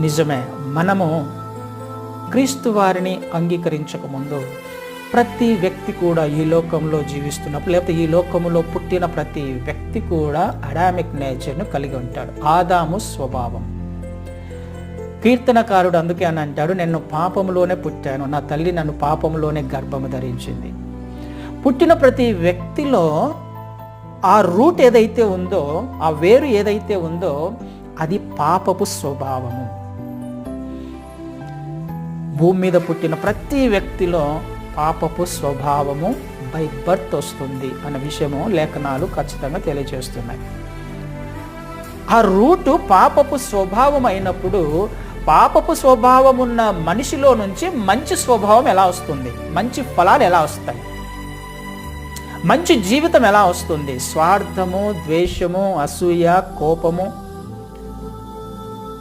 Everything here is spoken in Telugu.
నిజమే మనము క్రీస్తు వారిని అంగీకరించకముందు ప్రతి వ్యక్తి కూడా ఈ లోకంలో జీవిస్తున్నప్పుడు లేకపోతే ఈ లోకంలో పుట్టిన ప్రతి వ్యక్తి కూడా అడామిక్ నేచర్ను కలిగి ఉంటాడు. ఆదాము స్వభావం. కీర్తనకారుడు అందుకే అని అంటాడు నేను పాపంలోనే పుట్టాను నా తల్లి నన్ను పాపంలోనే గర్భము ధరించింది. పుట్టిన ప్రతి వ్యక్తిలో ఆ రూట్ ఏదైతే ఉందో ఆ వేరు ఏదైతే ఉందో అది పాపపు స్వభావము. భూమి మీద పుట్టిన ప్రతి వ్యక్తిలో పాపపు స్వభావము బై బర్త్ వస్తుంది అన్న విషయము లేఖనాలు ఖచ్చితంగా తెలియజేస్తున్నాయి. ఆ రూటు పాపపు స్వభావం అయినప్పుడు పాపపు స్వభావం ఉన్న మనిషిలో నుంచి మంచి స్వభావం ఎలా వస్తుంది? మంచి ఫలాలు ఎలా వస్తాయి? మంచి జీవితం ఎలా వస్తుంది? స్వార్థము ద్వేషము అసూయ కోపము